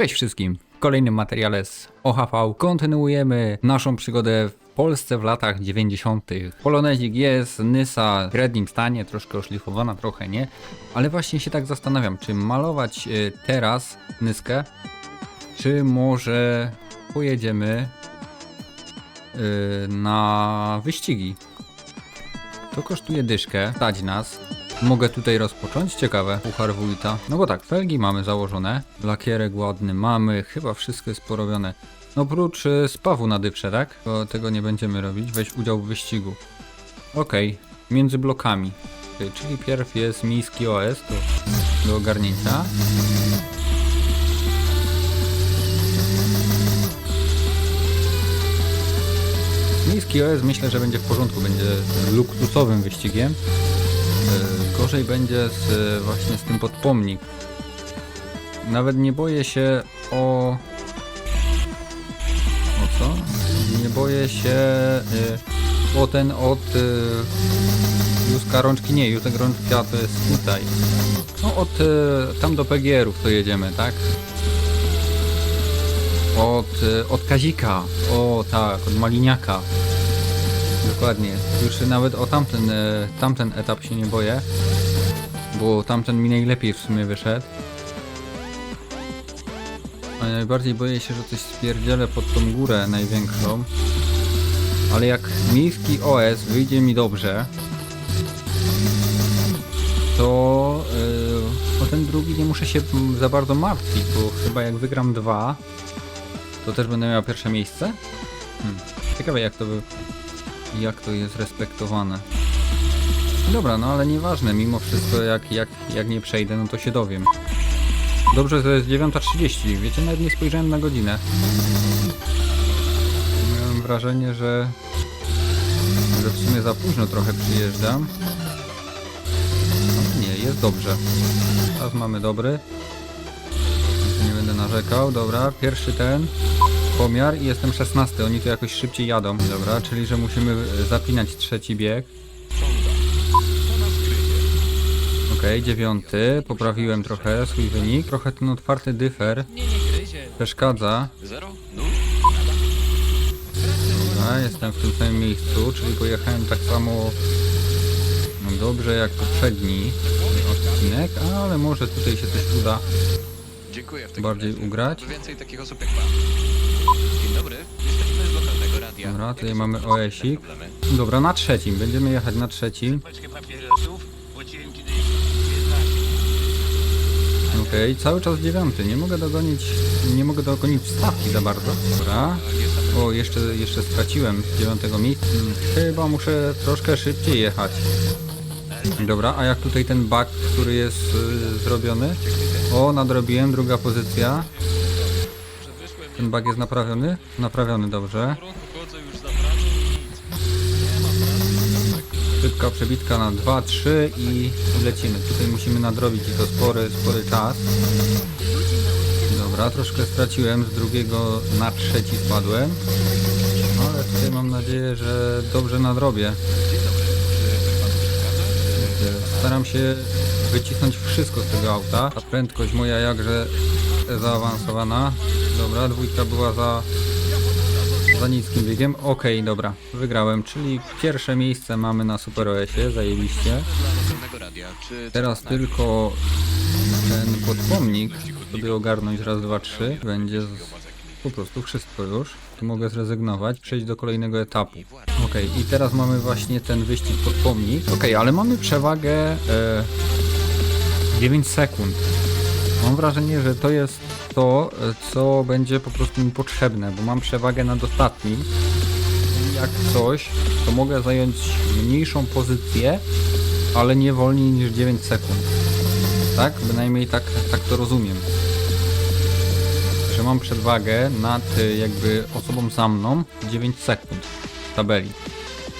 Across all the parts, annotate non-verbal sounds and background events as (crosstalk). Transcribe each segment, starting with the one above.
Cześć wszystkim! W kolejnym materiale z OHV kontynuujemy naszą przygodę w Polsce w latach 90. Polonezik jest, Nysa w średnim stanie, troszkę oszlifowana, trochę nie, ale właśnie się tak zastanawiam, czy malować y, teraz Nyskę, czy może pojedziemy y, na wyścigi. To kosztuje dyszkę, stać nas. Mogę tutaj rozpocząć? Ciekawe. Puchar wójta. No bo tak, felgi mamy założone. Lakierek ładny mamy. Chyba wszystko jest porobione. No oprócz y, spawu na dyprze, tak? To tego nie będziemy robić. Weź udział w wyścigu. Okej. Między blokami. Y, Czyli pierw jest miejski OS to do ogarnięcia. Miejski OS myślę, że będzie w porządku. Będzie luksusowym wyścigiem. E, Gorzej będzie z, e, właśnie z tym podpomnik. Nawet nie boję się o... O co? Nie boję się e, o ten od Józka Rączki. Nie, Józek Rączka to jest tutaj. No od tam do PGR-ów to jedziemy, tak? Od, od Kazika. O tak, od Maliniaka. Dokładnie. Już nawet o tamten, e, tamten etap się nie boję. Bo tamten mi najlepiej w sumie wyszedł. A najbardziej boję się, że coś spierdzielę pod tą górę największą. Ale jak miejski OS wyjdzie mi dobrze, to yy, o ten drugi nie muszę się za bardzo martwić, bo chyba jak wygram dwa, to też będę miał pierwsze miejsce. Hmm. Ciekawe jak to by, jak to jest respektowane. Dobra, no ale nieważne, mimo wszystko jak, jak, jak nie przejdę, no to się dowiem. Dobrze, to jest 9.30, wiecie, nawet nie spojrzałem na godzinę. Miałem wrażenie, że, że w sumie za późno trochę przyjeżdżam. No nie, jest dobrze. Teraz mamy dobry. Nie będę narzekał, dobra, pierwszy ten pomiar i jestem 16, oni tu jakoś szybciej jadą. Dobra, czyli że musimy e, zapinać trzeci bieg. Okej, dziewiąty, poprawiłem trochę swój wynik. Trochę ten otwarty dyfer przeszkadza. Dobra, jestem w tym samym miejscu, czyli pojechałem tak samo no dobrze jak poprzedni odcinek, ale może tutaj się coś uda Dziękuję bardziej ugrać. Więcej takich osób jak pan. Dobra, tutaj mamy OS-ik. Dobra, na trzecim, będziemy jechać na trzecim. paczkę papierosów, płaciłem kiedyś 15. Okej, cały czas dziewiąty, nie mogę dogonić, nie mogę dogonić stawki za bardzo. Dobra. O, jeszcze, jeszcze straciłem dziewiątego miejsca. Hmm, Chyba muszę troszkę szybciej jechać. Dobra, a jak tutaj ten bug, który jest y, zrobiony? O, nadrobiłem, druga pozycja. Ten bug jest naprawiony? Naprawiony, dobrze. Szybka przebitka na 2, 3 i lecimy. Tutaj musimy nadrobić i to spory, spory czas. Dobra, troszkę straciłem, z drugiego na trzeci spadłem. Ale tutaj mam nadzieję, że dobrze nadrobię. Staram się wycisnąć wszystko z tego auta. Prędkość moja jakże zaawansowana. Dobra, dwójka była za, za niskim biegiem. Okej, dobra, wygrałem, czyli pierwsze miejsce mamy na Super OS-ie, zajebiście. Teraz tylko ten podpomnik sobie ogarnąć raz, dwa, trzy. Będzie po prostu wszystko już. Tu mogę zrezygnować, przejść do kolejnego etapu. Okej, i teraz mamy właśnie ten wyścig podpomnik. Okej, ale mamy przewagę e, 9 sekund. Mam wrażenie, że to jest to, co będzie po prostu mi potrzebne, bo mam przewagę nad ostatnim. Jak coś, to mogę zająć mniejszą pozycję, ale nie wolniej niż 9 sekund. Tak? Bynajmniej tak, tak to rozumiem. Że mam przewagę nad y, jakby osobą za mną 9 sekund w tabeli.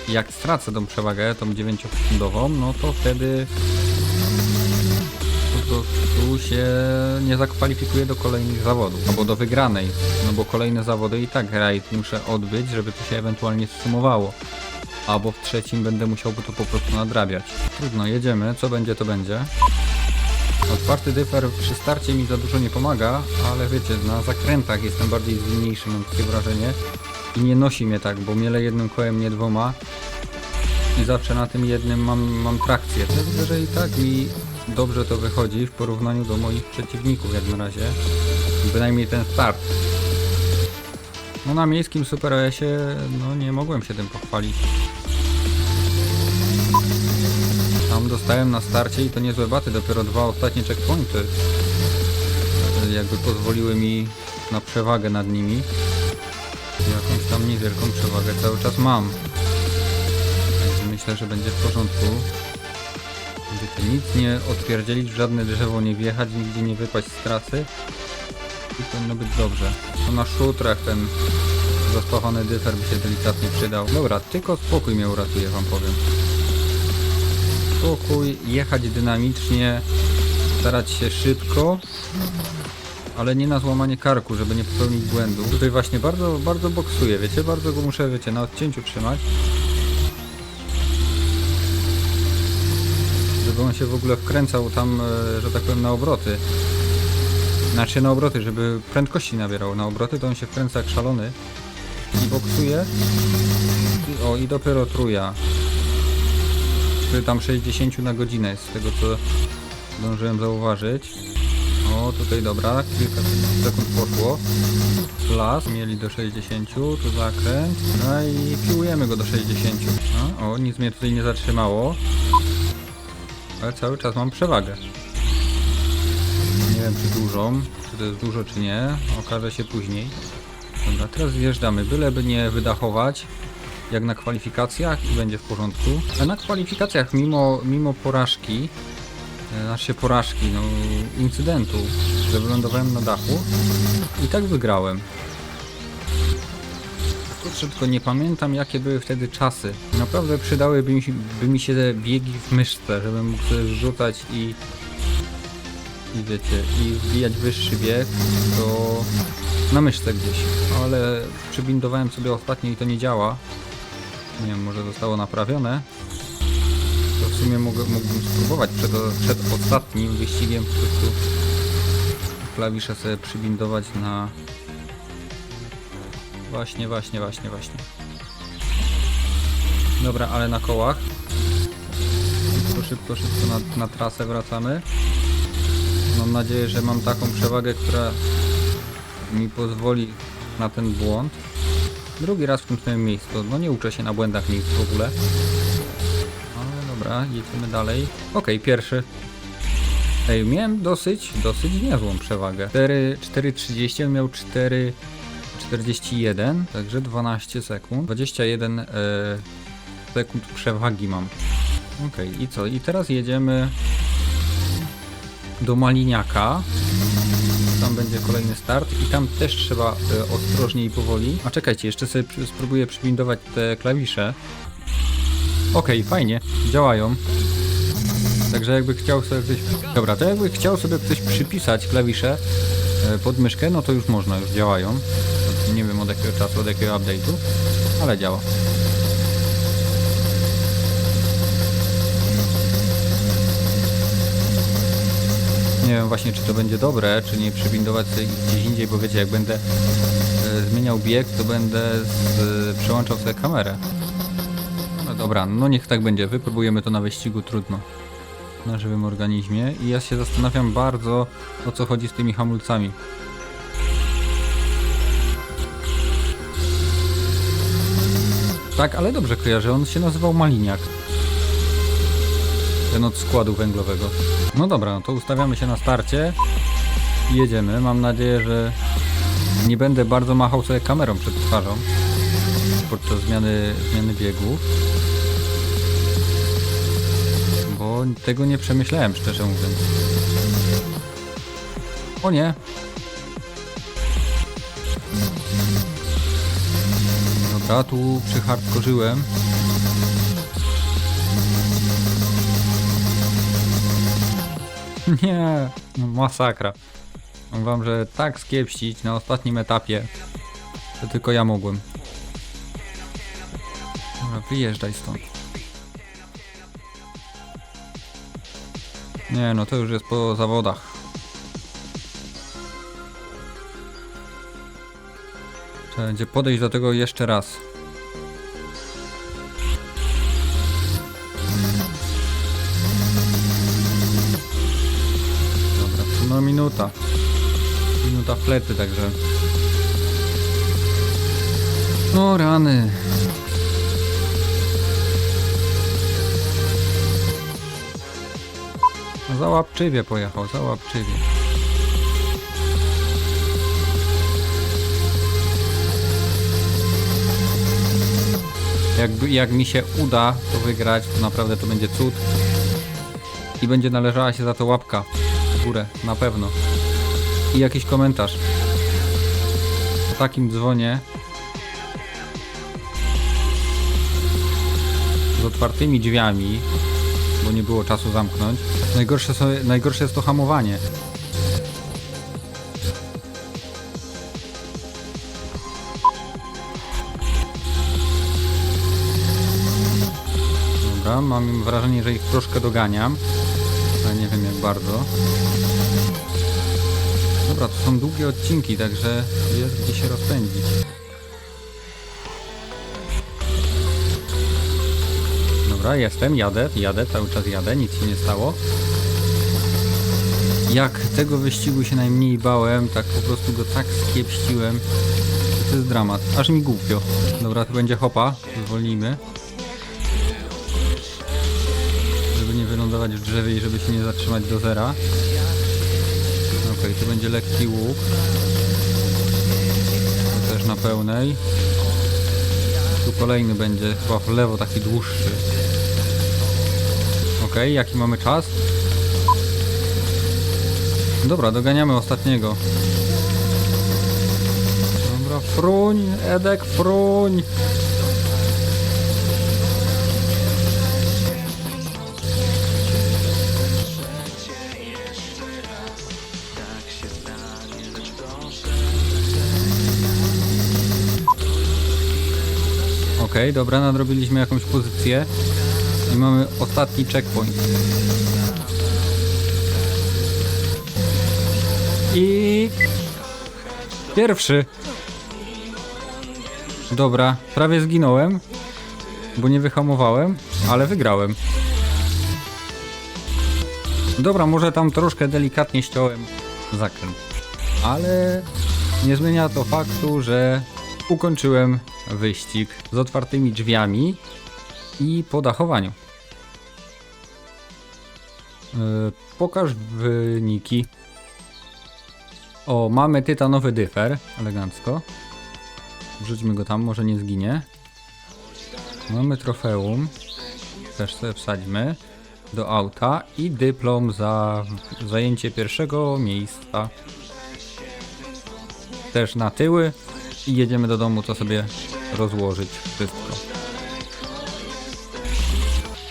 Jak stracę tą przewagę, tą 9 sekundową, no to wtedy prostu się nie zakwalifikuję do kolejnych zawodów, albo do wygranej, no bo kolejne zawody i tak rajd muszę odbyć, żeby to się ewentualnie zsumowało. Albo w trzecim będę musiał to po prostu nadrabiać. Trudno, jedziemy, co będzie to będzie. Otwarty dyfer przy starcie mi za dużo nie pomaga, ale wiecie, na zakrętach jestem bardziej zwinniejszy, mam takie wrażenie. I nie nosi mnie tak, bo miele jednym kołem, nie dwoma. I zawsze na tym jednym mam, mam trakcję. To widzę, że i tak mi dobrze to wychodzi w porównaniu do moich przeciwników jak na razie. Bynajmniej ten start. No na miejskim Super OS-ie no nie mogłem się tym pochwalić. Tam dostałem na starcie i to niezłe baty, dopiero dwa ostatnie checkpointy jakby pozwoliły mi na przewagę nad nimi. Jakąś tam niewielką przewagę cały czas mam. Myślę, że będzie w porządku. Wiecie, nic nie odpierdzielić, w żadne drzewo nie wjechać, nigdzie nie wypaść z trasy. I powinno być dobrze. To na szutrach ten zaspawany dyfer by się delikatnie przydał. Dobra, tylko spokój mnie uratuje, wam powiem. Spokój, jechać dynamicznie, starać się szybko, ale nie na złamanie karku, żeby nie popełnić błędu. Tutaj właśnie bardzo, bardzo boksuję, wiecie, bardzo go muszę, wiecie, na odcięciu trzymać. Żeby on się w ogóle wkręcał tam, e, że tak powiem, na obroty. Znaczy na obroty, żeby prędkości nabierał na obroty, to on się wkręca jak szalony i boksuje. I, o, i dopiero truja. Przy tam 60 na godzinę jest z tego co zdążyłem zauważyć. O, tutaj dobra, kilka sekund poszło. Las, mieli do 60, tu zakręt. No i piłujemy go do 60. No, o, nic mnie tutaj nie zatrzymało. Ale cały czas mam przewagę. Nie wiem czy dużą, czy to jest dużo czy nie, okaże się później. Dobra, teraz zjeżdżamy, byleby nie wydachować, jak na kwalifikacjach i będzie w porządku. A na kwalifikacjach mimo, mimo porażki, znaczy porażki, no incydentu, że wylądowałem na dachu i tak wygrałem. Kurczę, tylko nie pamiętam jakie były wtedy czasy. Naprawdę przydałyby mi, by mi się te biegi w myszce, żebym mógł rzucać i i wiecie, i wbijać wyższy bieg, to na myszce gdzieś, ale przybindowałem sobie ostatnio i to nie działa. Nie wiem, może zostało naprawione. To w sumie mogę, mógłbym spróbować przed, przed ostatnim wyścigiem po prostu klawisze sobie przybindować na... Właśnie, właśnie, właśnie, właśnie. Dobra, ale na kołach. Szybko, szybko, szybko na, na trasę wracamy. Mam nadzieję, że mam taką przewagę, która mi pozwoli na ten błąd. Drugi raz w tym samym miejscu. No nie uczę się na błędach nic w ogóle. Ale dobra, jedziemy dalej. Ok, pierwszy. Ej, miałem dosyć, dosyć niezłą przewagę. 4,30 miał 4... 41, także 12 sekund. 21 e, sekund przewagi mam. Ok, i co? I teraz jedziemy do Maliniaka. Tam będzie kolejny start i tam też trzeba e, y, ostrożnie i powoli. A czekajcie, jeszcze sobie spróbuję przybindować te klawisze. Ok, fajnie, działają. Także jakby chciał sobie ktoś... Dobra, to jakby chciał sobie ktoś przypisać klawisze e, pod myszkę, no to już można, już działają. Nie wiem od jakiego czasu, od jakiego update'u, ale działa. Nie wiem właśnie czy to będzie dobre, czy nie przybindować sobie gdzieś indziej, bo wiecie, jak będę e, zmieniał bieg, to będę z, przełączał sobie kamerę. No dobra, no niech tak będzie, wypróbujemy to na wyścigu, trudno. Na żywym organizmie i ja się zastanawiam bardzo o co chodzi z tymi hamulcami. Tak, ale dobrze kojarzę, on się nazywał Maliniak. Ten od składu węglowego. No dobra, no to ustawiamy się na starcie i jedziemy. Mam nadzieję, że nie będę bardzo machał sobie kamerą przed twarzą podczas zmiany, zmiany biegów. Bo tego nie przemyślałem, szczerze mówiąc. O nie! Dobra, tu przyhardkorzyłem. Nie, masakra. Mówię wam, że tak skiepścić na ostatnim etapie, to tylko ja mogłem. Dobra, wyjeżdżaj stąd. Nie no, to już jest po zawodach. Trzeba będzie podejść do tego jeszcze raz. Dobra, no minuta. Minuta flety, także... No rany. Załapczywie pojechał, załapczywie. Jakby, jak mi się uda to wygrać, to naprawdę to będzie cud. I będzie należała się za to łapka w górę, na pewno. I jakiś komentarz. Po takim dzwonie z otwartymi drzwiami, bo nie było czasu zamknąć. Najgorsze, są, najgorsze jest to hamowanie. Mam wrażenie, że ich troszkę doganiam, ale nie wiem jak bardzo. Dobra, to są długie odcinki, także jest gdzie się rozpędzić. Dobra, jestem, jadę, jadę, cały czas jadę, nic się nie stało. Jak tego wyścigu się najmniej bałem, tak po prostu go tak skiepściłem. To jest dramat, aż mi głupio. Dobra, tu będzie hopa, zwolnijmy. Wylądować w drzewie i żeby się nie zatrzymać do zera. Okej, tu będzie lekki łuk. Też na pełnej. Tu kolejny będzie chyba w lewo taki dłuższy. Okej, jaki mamy czas? Dobra, doganiamy ostatniego. Dobra, fruń, Edek, fruń. Okej, dobra, nadrobiliśmy jakąś pozycję i mamy ostatni checkpoint. I pierwszy. Dobra, prawie zginąłem, bo nie wyhamowałem, ale wygrałem. Dobra, może tam troszkę delikatnie ściąłem zakręt, ale nie zmienia to faktu, że ukończyłem wyścig z otwartymi drzwiami i po dachowaniu. Yy, pokaż wyniki. O, mamy tytanowy dyfer, elegancko. Wrzućmy go tam, może nie zginie. Mamy trofeum, też sobie wsadźmy do auta i dyplom za zajęcie pierwszego miejsca. Też na tyły i jedziemy do domu to sobie rozłożyć wszystko.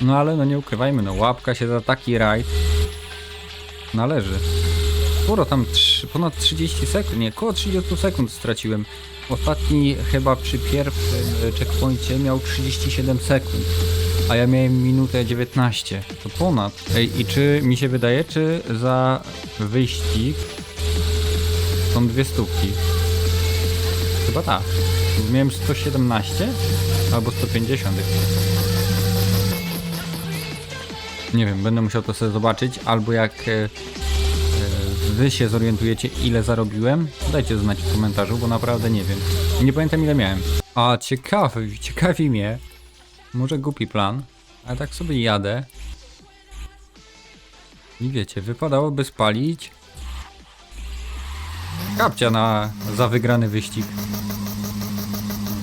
No ale no nie ukrywajmy, no łapka się za taki rajd należy. Sporo tam ponad 30 sekund, nie, około 30 sekund straciłem. Ostatni chyba przy pierwszym e, checkpoincie miał 37 sekund, a ja miałem minutę 19. To ponad. Ej, i czy mi się wydaje, czy za wyścig są dwie stówki? Chyba tak. Miałem 117 albo 150. Nie wiem, będę musiał to sobie zobaczyć, albo jak e, e, wy się zorientujecie ile zarobiłem, dajcie znać w komentarzu, bo naprawdę nie wiem. Nie pamiętam ile miałem. A ciekawy, ciekawi mnie, może głupi plan, ale tak sobie jadę. I wiecie, wypadałoby spalić kapcia na, za wygrany wyścig.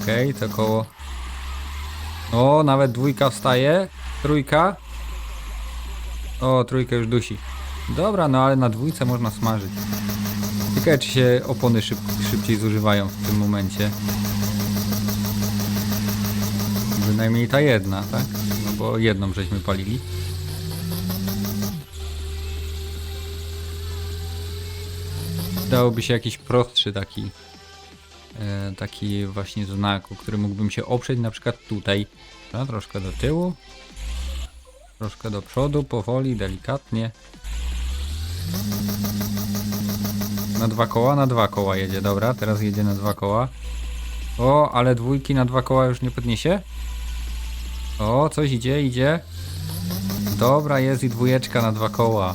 Okej, to koło... O, nawet dwójka wstaje. Trójka. O, trójkę już dusi. Dobra, no ale na dwójce można smażyć. Ciekawe, czy się opony szyb, szybciej zużywają w tym momencie. Bynajmniej ta jedna, tak? No bo jedną żeśmy palili. Dałoby się jakiś prostszy taki taki właśnie znak, o który mógłbym się oprzeć na przykład tutaj. No, troszkę do tyłu. Troszkę do przodu, powoli, delikatnie. Na dwa koła, na dwa koła jedzie, dobra, teraz jedzie na dwa koła. O, ale dwójki na dwa koła już nie podniesie? O, coś idzie, idzie. Dobra, jest i dwójeczka na dwa koła.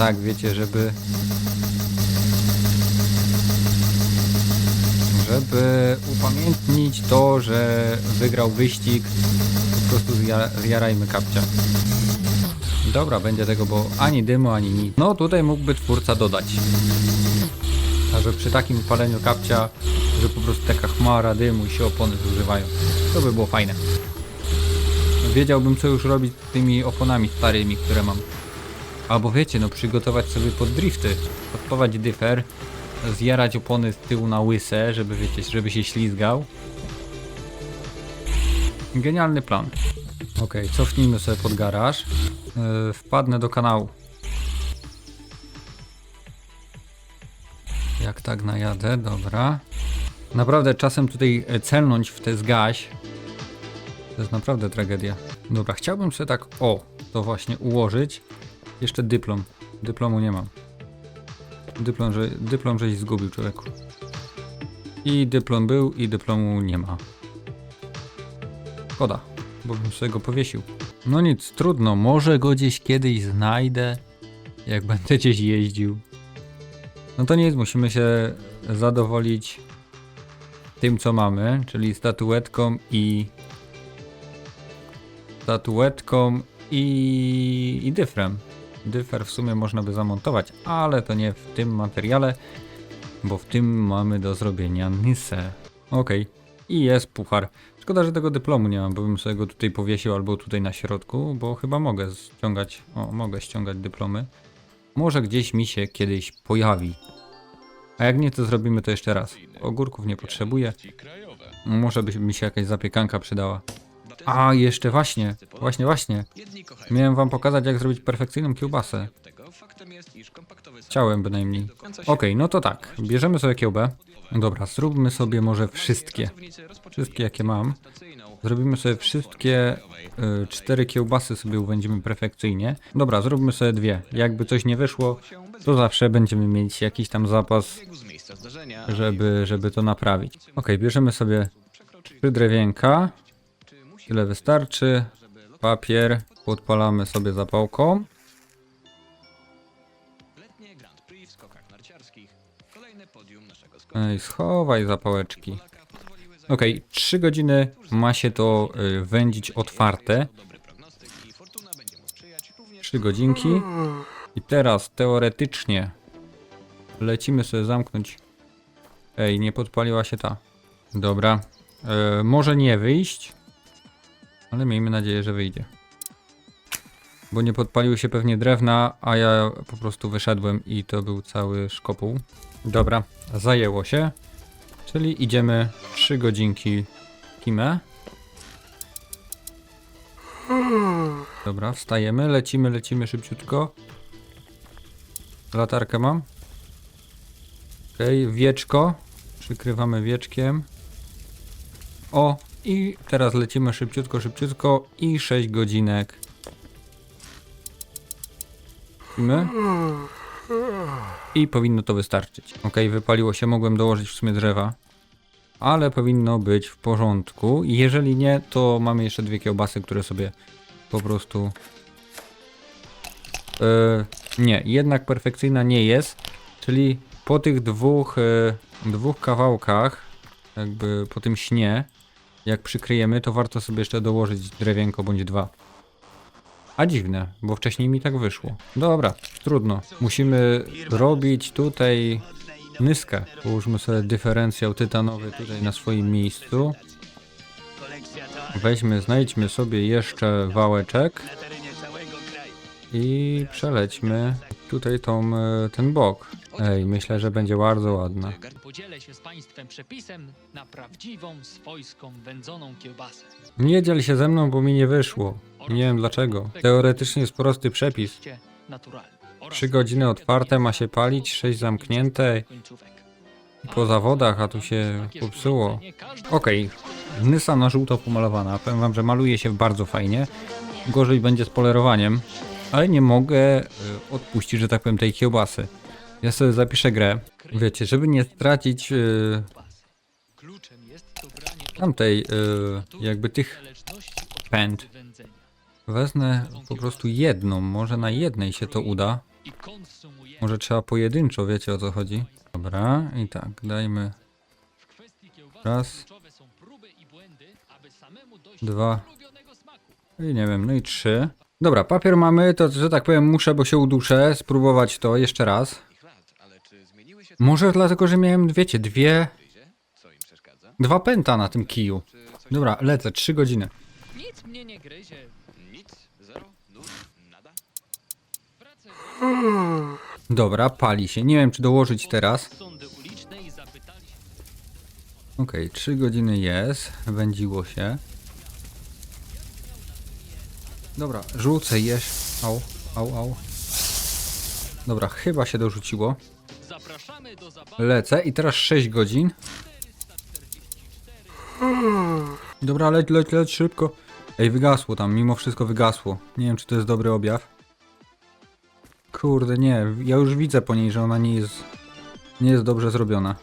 Tak, wiecie, żeby... Żeby upamiętnić to, że wygrał wyścig, po prostu zja zjarajmy kapcia. Dobra, będzie tego, bo ani dymu, ani nic. No tutaj mógłby twórca dodać. Że przy takim paleniu kapcia, że po prostu taka chmara dymu i się opony zużywają. To by było fajne. Wiedziałbym co już robić z tymi oponami starymi, które mam. Albo wiecie, no przygotować sobie pod drifty. Podpować dyfer, zjarać opony z tyłu na łyse, żeby wiecie, żeby się ślizgał. Genialny plan. Okej, cofnijmy sobie pod garaż. Yy, wpadnę do kanału. Jak tak najadę, dobra. Naprawdę czasem tutaj e, celnąć w tę zgaś. To jest naprawdę tragedia. Dobra, chciałbym sobie tak, o, to właśnie ułożyć. Jeszcze dyplom. Dyplomu nie mam. Dyplom, że, dyplom żeś zgubił człowieku. I dyplom był, i dyplomu nie ma. Szkoda, bo bym sobie go powiesił. No nic, trudno, może go gdzieś kiedyś znajdę, jak (laughs) będę gdzieś jeździł. No to nic, musimy się zadowolić tym, co mamy, czyli statuetką i statuetką i, i dyfrem. Dyfer w sumie można by zamontować, ale to nie w tym materiale, bo w tym mamy do zrobienia nysę. Okej, i jest puchar. Szkoda, że tego dyplomu nie mam, bo bym sobie go tutaj powiesił albo tutaj na środku, bo chyba mogę ściągać, o, mogę ściągać dyplomy. Może gdzieś mi się kiedyś pojawi. A jak nie, to zrobimy to jeszcze raz. Ogórków nie potrzebuję. Może by mi się jakaś zapiekanka przydała. A, jeszcze właśnie, właśnie, właśnie. Miałem wam pokazać, jak zrobić perfekcyjną kiełbasę. Chciałem bynajmniej. Okej, no to tak. Bierzemy sobie kiełbę. Dobra, zróbmy sobie może wszystkie. Wszystkie jakie mam. Zrobimy sobie wszystkie y, cztery kiełbasy sobie uwędzimy perfekcyjnie. Dobra, zróbmy sobie dwie. Jakby coś nie wyszło, to zawsze będziemy mieć jakiś tam zapas, żeby, żeby to naprawić. Okej, bierzemy sobie trzy drewienka. Tyle wystarczy. Papier. Podpalamy sobie zapałką. Ej, schowaj zapałeczki. Okej, 3 godziny ma się to y, wędzić otwarte. dobry prognostyk i fortuna będzie mu sprzyjać również 3 godzinki. I teraz teoretycznie lecimy sobie zamknąć. Ej, nie podpaliła się ta. Dobra. E, może nie wyjść, ale miejmy nadzieję, że wyjdzie. Bo nie podpaliły się pewnie drewna, a ja po prostu wyszedłem i to był cały szkopuł. Dobra, zajęło się. Czyli idziemy 3 godzinki kimę. Dobra, wstajemy, lecimy, lecimy szybciutko. Latarkę mam. Okej, wieczko. Przykrywamy wieczkiem. O, i teraz lecimy szybciutko, szybciutko i 6 godzinek. My. I powinno to wystarczyć. Ok, wypaliło się, mogłem dołożyć w sumie drzewa. Ale powinno być w porządku. Jeżeli nie, to mamy jeszcze dwie kiełbasy, które sobie po prostu E, nie, jednak perfekcyjna nie jest. Czyli po tych dwóch, e, dwóch kawałkach, jakby po tym śnie, jak przykryjemy, to warto sobie jeszcze dołożyć drewienko bądź dwa. A dziwne, bo wcześniej mi tak wyszło. Dobra, trudno. Musimy robić tutaj nyskę. Połóżmy sobie dyferencjał tytanowy tutaj na swoim miejscu. Weźmy, znajdźmy sobie jeszcze wałeczek. I przelećmy tutaj tą, e, ten bok. Ej, myślę, że będzie bardzo ładna. Podzielę się z Państwem przepisem na prawdziwą, swojską, wędzoną kiełbasę. Nie dziel się ze mną, bo mi nie wyszło. Nie wiem dlaczego. Teoretycznie jest prosty przepis. 3 godziny otwarte ma się palić, 6 zamknięte. po zawodach, a tu się popsuło. Okej, Nysa na żółto pomalowana. Powiem wam, że maluje się bardzo fajnie. Gorzej będzie z polerowaniem, ale nie mogę y, odpuścić, że tak powiem, tej kiełbasy. Ja sobie zapiszę grę. Wiecie, żeby nie stracić dobranie tamtej, y, jakby tych pęd. Wezmę po prostu jedną, może na jednej się to uda. Może trzeba pojedynczo, wiecie o co chodzi. Dobra, i tak, dajmy Raz. Dwa. i nie wiem, no i trzy. Dobra, papier mamy, to że tak powiem muszę, bo się uduszę, spróbować to jeszcze raz. Może dlatego, że miałem, wiecie, dwie, dwa pęta na tym kiju. Dobra, lecę, trzy godziny. Nic mnie nie gryzie. Nic? Zero? Nul? Nada? Pracę Dobra, pali się. Nie wiem, czy dołożyć teraz. sądy i zapytali Okej, trzy godziny jest, wędziło się. Dobra, rzucę, jesz. Au, au, au. Dobra, chyba się dorzuciło. Lecę i teraz 6 godzin. Dobra, leć, leć, leć szybko. Ej, wygasło tam, mimo wszystko wygasło. Nie wiem, czy to jest dobry objaw. Kurde, nie, ja już widzę po niej, że ona nie jest, nie jest dobrze zrobiona.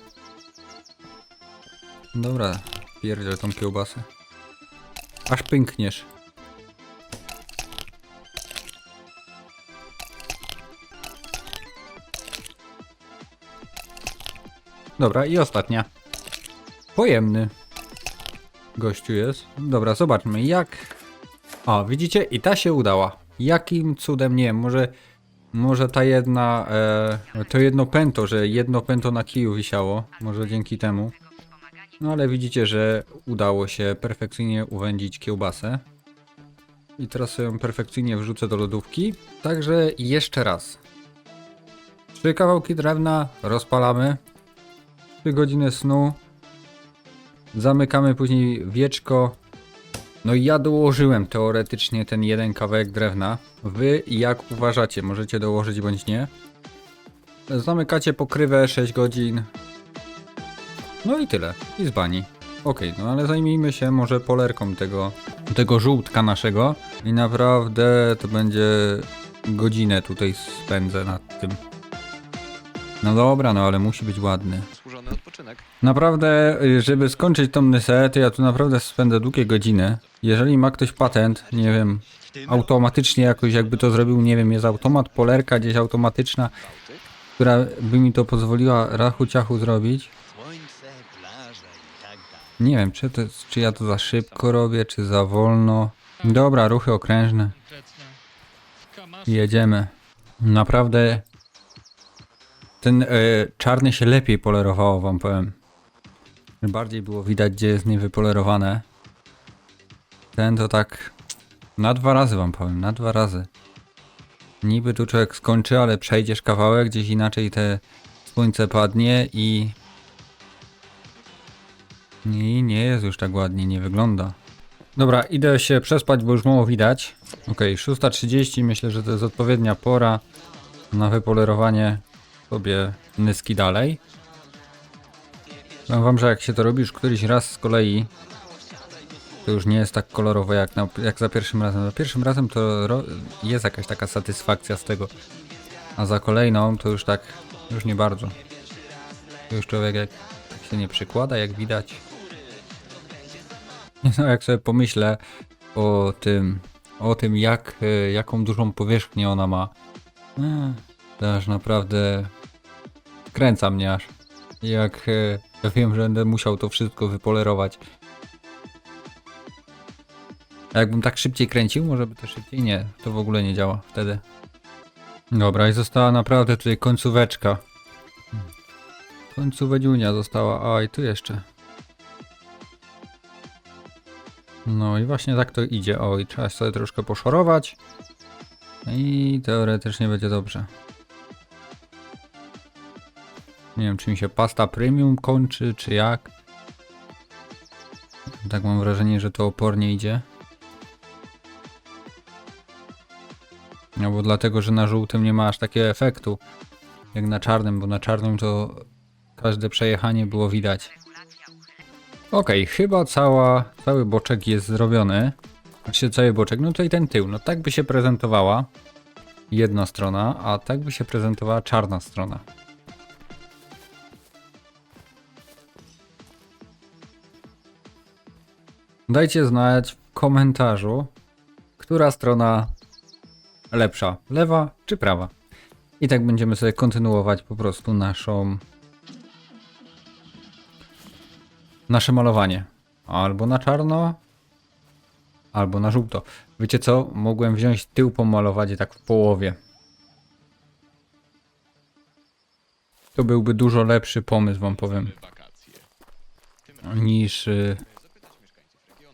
Dobra, pierdziel tą kiełbasę. Aż pękniesz. Dobra, i ostatnia. Pojemny. Gościu jest. Dobra, zobaczmy jak... O, widzicie? I ta się udała. Jakim cudem, nie wiem, może... Może ta jedna... E, to jedno pęto, że jedno pęto na kiju wisiało. Może dzięki temu. No ale widzicie, że udało się perfekcyjnie uwędzić kiełbasę. I teraz ją perfekcyjnie wrzucę do lodówki. Także jeszcze raz. Trzy kawałki drewna rozpalamy. 3 godziny snu. Zamykamy później wieczko. No i ja dołożyłem teoretycznie ten jeden kawałek drewna. Wy jak uważacie, możecie dołożyć bądź nie. Zamykacie pokrywę 6 godzin. No i tyle. I z bani. Okej, no ale zajmijmy się może polerką tego, tego żółtka naszego. I naprawdę to będzie godzinę tutaj spędzę nad tym. No dobra, no ale musi być ładny. Odpoczynek. Naprawdę, y, żeby skończyć tą nysę, to ja tu naprawdę spędzę długie godziny. Jeżeli ma ktoś patent, nie wiem, automatycznie jakoś jakby to zrobił, nie wiem, jest automat, polerka gdzieś automatyczna, która by mi to pozwoliła rachu ciachu zrobić. Nie wiem, czy, to, czy ja to za szybko robię, czy za wolno. Dobra, ruchy okrężne. Jedziemy. Naprawdę ten e, czarny się lepiej polerowało, wam powiem. Bardziej było widać, gdzie jest niewypolerowane. Ten to tak na dwa razy wam powiem, na dwa razy. Niby tu człowiek skończy, ale przejdziesz kawałek, gdzieś inaczej te słońce padnie i... I nie jest już tak ładnie, nie wygląda. Dobra, idę się przespać, bo już mało widać. Okej, 6.30, myślę, że to jest odpowiednia pora na wypolerowanie sobie nyski dalej. Powiem wam, że jak się to robi już któryś raz z kolei, to już nie jest tak kolorowo jak, na, jak za pierwszym razem. Za pierwszym razem to jest jakaś taka satysfakcja z tego, a za kolejną to już tak, już nie bardzo. To już człowiek jak, jak się nie przykłada, jak widać. (laughs) No jak sobie pomyślę o tym, o tym jak, e, jaką dużą powierzchnię ona ma, e, to aż naprawdę kręca mnie aż. Jak e, ja wiem, że będę musiał to wszystko wypolerować. A jakbym tak szybciej kręcił, może by to szybciej? Nie, to w ogóle nie działa wtedy. Dobra, i została naprawdę tutaj końcóweczka. Końcóweczka została, a i tu jeszcze. No i właśnie tak to idzie. O, i trzeba sobie troszkę poszorować. I teoretycznie będzie dobrze. Nie wiem, czy mi się pasta premium kończy, czy jak. Tak mam wrażenie, że to opornie idzie. Albo dlatego, że na żółtym nie ma aż takiego efektu jak na czarnym, bo na czarnym to każde przejechanie było widać. Okej, chyba cała, cały boczek jest zrobiony. Znaczy cały boczek, no i ten tył. No tak by się prezentowała jedna strona, a tak by się prezentowała czarna strona. Dajcie znać w komentarzu, która strona lepsza, lewa czy prawa. I tak będziemy sobie kontynuować po prostu naszą nasze malowanie. Albo na czarno, albo na żółto. Wiecie co? Mogłem wziąć tył pomalować i tak w połowie. To byłby dużo lepszy pomysł, wam powiem. Niż, y,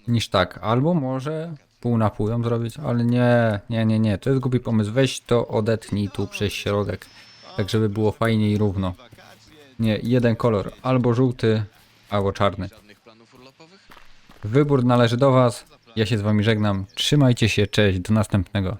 niż tak. Albo może pół na pół ją zrobić, ale nie, nie, nie, nie. To jest głupi pomysł. Weź to odetnij tu przez środek. Tak, żeby było fajnie i równo. Nie, jeden kolor. Albo żółty, albo czarny. Wybór należy do Was. Ja się z Wami żegnam. Trzymajcie się, cześć, do następnego.